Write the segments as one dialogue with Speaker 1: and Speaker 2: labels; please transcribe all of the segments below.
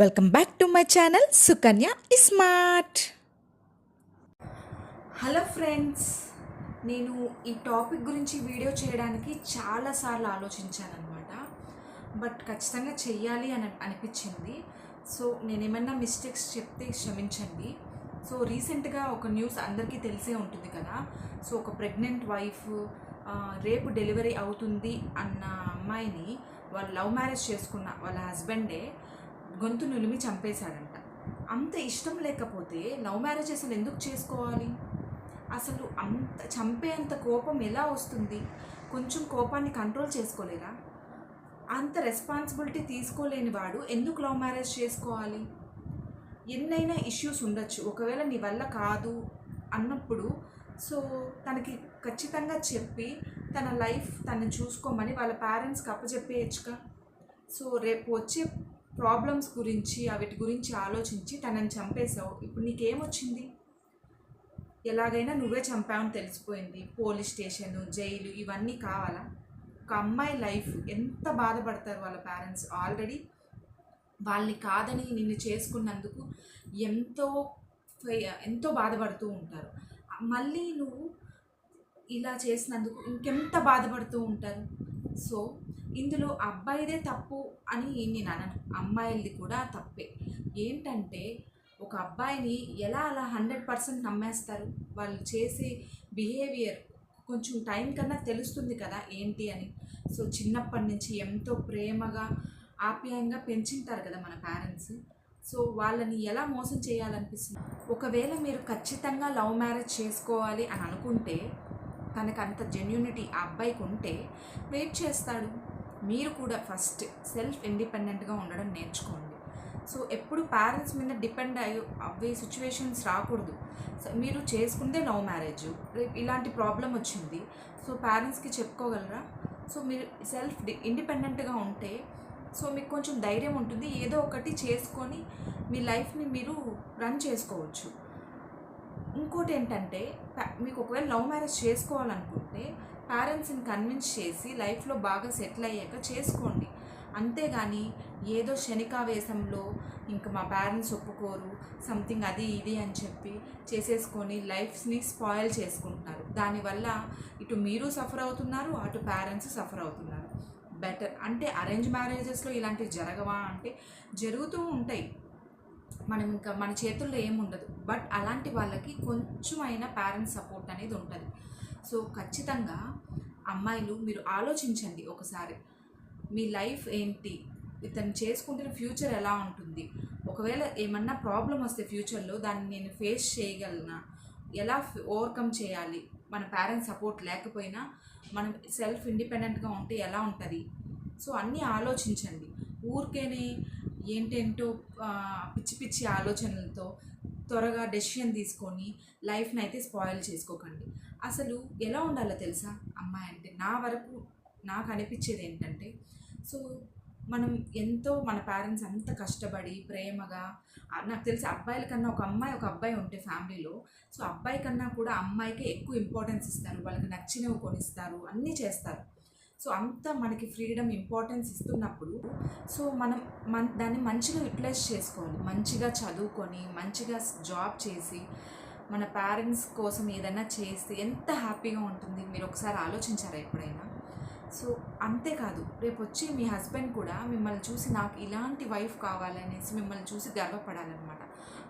Speaker 1: Welcome back to my channel Sukanya smart.
Speaker 2: Hello friends నేను ఈ topic గురించి video చేయడానికి చాలాసార్లు ఆలోచించాను అనమాట బట్ ఖచ్చితంగా చెయ్యాలి అని అనిపించింది. సో నేనేమన్నా మిస్టేక్స్ చెప్తే క్షమించండి. సో రీసెంట్గా ఒక న్యూస్ అందరికీ తెలిసే ఉంటుంది కదా. సో ఒక ప్రెగ్నెంట్ వైఫ్ రేపు డెలివరీ అవుతుంది అన్న అమ్మాయిని వాళ్ళు లవ్ మ్యారేజ్ చేసుకున్న వాళ్ళ హస్బెండే గొంతు నులిమి చంపేశాడంట. అంత ఇష్టం లేకపోతే లవ్ మ్యారేజ్ అసలు ఎందుకు చేసుకోవాలి? అసలు అంత చంపేంత కోపం ఎలా వస్తుంది? కొంచెం కోపాన్ని కంట్రోల్ చేసుకోలేరా? అంత రెస్పాన్సిబిలిటీ తీసుకోలేని వాడు ఎందుకు లవ్ మ్యారేజ్ చేసుకోవాలి? ఎన్నైనా ఇష్యూస్ ఉండొచ్చు. ఒకవేళ నీ వల్ల కాదు అన్నప్పుడు సో తనకి ఖచ్చితంగా చెప్పి తన లైఫ్ తను చూసుకోమని వాళ్ళ పేరెంట్స్కి అప్పచెప్పేయచ్చుగా? సో రేపు వచ్చే ప్రాబ్లమ్స్ గురించి వాటి గురించి ఆలోచించి తనని చంపేశావు. ఇప్పుడు నీకేమొచ్చింది? ఎలాగైనా నువ్వే చంపావని తెలిసిపోయింది. పోలీస్ స్టేషన్ జైలు ఇవన్నీ కావాలా? ఒక అమ్మాయి లైఫ్ ఎంత బాధపడతారు వాళ్ళ పేరెంట్స్? ఆల్రెడీ వాళ్ళని కాదని నిన్ను చేసుకున్నందుకు ఎంతో ఎంతో బాధపడుతూ ఉంటారు. మళ్ళీ నువ్వు ఇలా చేసినందుకు ఇంకెంత బాధపడుతూ ఉంటారు? సో ఇందులో అబ్బాయిదే తప్పు అని నేను అనను. అమ్మాయిలది కూడా తప్పే. ఏంటంటే ఒక అబ్బాయిని ఎలా అలా హండ్రెడ్ పర్సెంట్ నమ్మేస్తారు? వాళ్ళు చేసే బిహేవియర్ కొంచెం టైం కన్నా తెలుస్తుంది కదా ఏంటి అని. సో చిన్నప్పటి నుంచి ఎంతో ప్రేమగా ఆప్యాయంగా పెంచుంటారు కదా మన పేరెంట్స్. సో వాళ్ళని ఎలా మోసం చేయాలనిపిస్తుంది? ఒకవేళ మీరు ఖచ్చితంగా లవ్ మ్యారేజ్ చేసుకోవాలి అని అనుకుంటే తనకు అంత జెన్యూనిటీ ఆ అబ్బాయికి ఉంటే వెయిట్ చేస్తాడు. మీరు కూడా ఫస్ట్ సెల్ఫ్ ఇండిపెండెంట్గా ఉండడం నేర్చుకోండి. సో ఎప్పుడు పేరెంట్స్ మీద డిపెండ్ అయ్యి అవి సిచ్యువేషన్స్ రాకూడదు. సో మీరు చేసుకుంటే లవ్ మ్యారేజ్ ఇలాంటి ప్రాబ్లం వచ్చింది. సో పేరెంట్స్కి చెప్పుకోగలరా? సో మీరు సెల్ఫ్ ఇండిపెండెంట్గా ఉంటే సో మీకు కొంచెం ధైర్యం ఉంటుంది. ఏదో ఒకటి చేసుకొని మీ లైఫ్ని మీరు రన్ చేసుకోవచ్చు. ఇంకోటి ఏంటంటే మీకు ఒకవేళ లవ్ మ్యారేజ్ చేసుకోవాలనుకుంటే పేరెంట్స్ని కన్విన్స్ చేసి లైఫ్లో బాగా సెటిల్ అయ్యాక చేసుకోండి. అంతేగాని ఏదో శనికావేశంలో ఇంకా మా పేరెంట్స్ ఒప్పుకోరు సంథింగ్ అది ఇది అని చెప్పి చేసేసుకొని లైఫ్స్ని స్పాయిల్ చేసుకుంటున్నారు. దానివల్ల ఇటు మీరు సఫర్ అవుతున్నారు అటు పేరెంట్స్ సఫర్ అవుతున్నారు. బెటర్. అంటే అరేంజ్ మ్యారేజెస్లో ఇలాంటివి జరగవా అంటే జరుగుతూ ఉంటాయి. మనం ఇంకా మన చేతుల్లో ఏముండదు. బట్ అలాంటి వాళ్ళకి కొంచెమైనా పేరెంట్స్ సపోర్ట్ అనేది ఉంటుంది. సో ఖచ్చితంగా అమ్మాయిలు మీరు ఆలోచించండి ఒకసారి. మీ లైఫ్ ఏంటి? ఇతను చేసుకుంటున్న ఫ్యూచర్ ఎలా ఉంటుంది? ఒకవేళ ఏమన్నా ప్రాబ్లం వస్తే ఫ్యూచర్లో దాన్ని నేను ఫేస్ చేయగలనా? ఎలా ఓవర్కమ్ చేయాలి? మన పేరెంట్స్ సపోర్ట్ లేకపోయినా మనం సెల్ఫ్ ఇండిపెండెంట్గా ఉంటే ఎలా ఉంటుంది? సో అన్నీ ఆలోచించండి. ఊరికేనే ఏంటేంటో పిచ్చి పిచ్చి ఆలోచనలతో త్వరగా డెసిషన్ తీసుకొని లైఫ్ని అయితే స్పాయిల్ చేసుకోకండి. అసలు ఎలా ఉండాలో తెలుసా? అమ్మాయి అంటే నా వరకు నాకు అనిపించేది ఏంటంటే సో మనం ఎంతో మన పేరెంట్స్ అంత కష్టపడి ప్రేమగా నాకు తెలిసి అబ్బాయిల కన్నా ఒక అమ్మాయి ఒక అబ్బాయి ఉంటే ఫ్యామిలీలో సో అబ్బాయి కన్నా కూడా అమ్మాయికే ఎక్కువ ఇంపార్టెన్స్ ఇస్తారు. వాళ్ళకి నచ్చినవి కొనిస్తారు అన్నీ చేస్తారు. సో అంత మనకి ఫ్రీడమ్ ఇంపార్టెన్స్ ఇస్తున్నప్పుడు సో మనం మన దాన్ని మంచిగా యూటిలైజ్ చేసుకోవాలి. మంచిగా చదువుకొని మంచిగా జాబ్ చేసి మన పేరెంట్స్ కోసం ఏదైనా చేస్తే ఎంత హ్యాపీగా ఉంటుంది మీరు ఒకసారి ఆలోచించారా ఎప్పుడైనా? సో అంతేకాదు రేపు వచ్చి మీ హస్బెండ్ కూడా మిమ్మల్ని చూసి నాకు ఇలాంటి వైఫ్ కావాలనేసి మిమ్మల్ని చూసి గర్వపడాలన్నమాట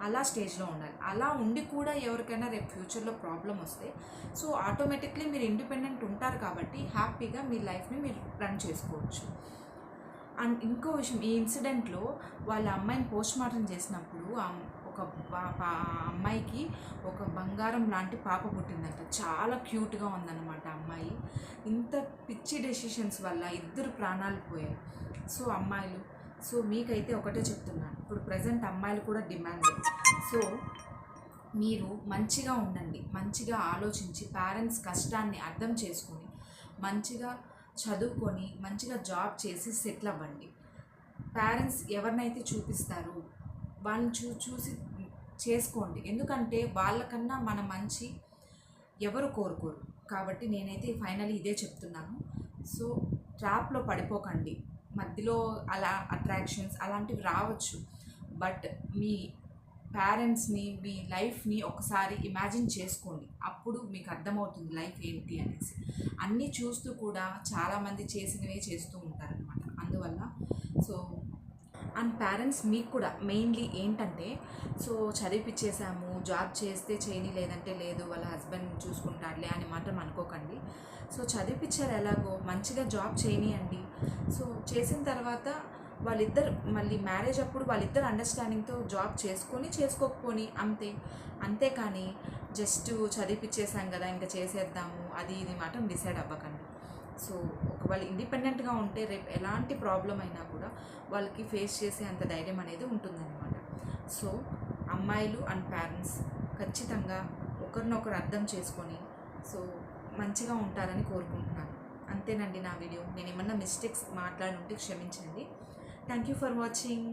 Speaker 2: అలా స్టేజ్లో ఉండాలి. అలా ఉండి కూడా ఎవరికైనా రేపు ఫ్యూచర్లో ప్రాబ్లం వస్తే సో ఆటోమేటిక్లీ మీరు ఇండిపెండెంట్ ఉంటారు కాబట్టి హ్యాపీగా మీ లైఫ్ని మీరు రన్ చేసుకోవచ్చు. అండ్ ఇంకో విషయం ఈ ఇన్సిడెంట్లో వాళ్ళ అమ్మాయిని పోస్ట్ మార్టం చేసినప్పుడు ఒక పా- పా- అమ్మాయికి ఒక బంగారం లాంటి పాప పుట్టిందంట. చాలా క్యూట్గా ఉందన్నమాట అమ్మాయి. ఇంత పిచ్చి డెసిషన్స్ వల్ల ఇద్దరు ప్రాణాలు పోయాయి. సో అమ్మాయిలు సో మీకైతే ఒకటే చెప్తున్నాను ఇప్పుడు ప్రజెంట్ అమ్మాయిలు కూడా డిమాండ్. సో మీరు మంచిగా ఉండండి. మంచిగా ఆలోచించి పేరెంట్స్ కష్టాన్ని అర్థం చేసుకొని మంచిగా చదువుకొని మంచిగా జాబ్ చేసి సెటిల్ అవ్వండి. పేరెంట్స్ ఎవరినైతే చూపిస్తారు వాళ్ళని చూ చూసి చేసుకోండి. ఎందుకంటే వాళ్ళకన్నా మన మంచి ఎవరు కోరుకోరు. కాబట్టి నేనైతే ఫైనల్ ఇదే చెప్తున్నాను. సో ట్రాప్లో పడిపోకండి. మధ్యలో అలా అట్రాక్షన్స్ అలాంటివి రావచ్చు. బట్ మీ పేరెంట్స్ని మీ లైఫ్ని ఒకసారి ఇమాజిన్ చేసుకోండి. అప్పుడు మీకు అర్థమవుతుంది లైఫ్ ఏంటి అనేసి. అన్నీ చూస్తూ కూడా చాలామంది చేసినవే చేస్తూ ఉంటారనమాట అందువల్ల సో అండ్ పేరెంట్స్ మీకు కూడా మెయిన్లీ ఏంటంటే సో చదివిపించేసాము జాబ్ చేస్తే చేయని లేదంటే లేదు వాళ్ళ హస్బెండ్ చూసుకుంటాడులే అని మాత్రం అనుకోకండి సో చదివిపించారు ఎలాగో మంచిగా జాబ్ చేయనియండి. సో చేసిన తర్వాత వాళ్ళిద్దరు మళ్ళీ మ్యారేజ్ అప్పుడు వాళ్ళిద్దరు అండర్స్టాండింగ్తో జాబ్ చేసుకొని చేసుకోకపోని అంతే. అంతేకాని జస్ట్ చదివిపించేసాం కదా ఇంకా చేసేద్దాము అది ఇది మాత్రం డిసైడ్ అవ్వకండి. సో ఒకవేళ ఇండిపెండెంట్గా ఉంటే రేపు ఎలాంటి ప్రాబ్లం అయినా కూడా వాళ్ళకి ఫేస్ చేసే అంత ధైర్యం అనేది ఉంటుందన్నమాట. సో అమ్మాయిలు అండ్ పేరెంట్స్ ఖచ్చితంగా ఒకరినొకరు అర్థం చేసుకొని సో మంచిగా ఉంటారని కోరుకుంటున్నాను. అంతేనండి నా వీడియో. నేను ఏమన్నా మిస్టేక్స్ మాట్లాడుంటే క్షమించండి. Thank you for watching.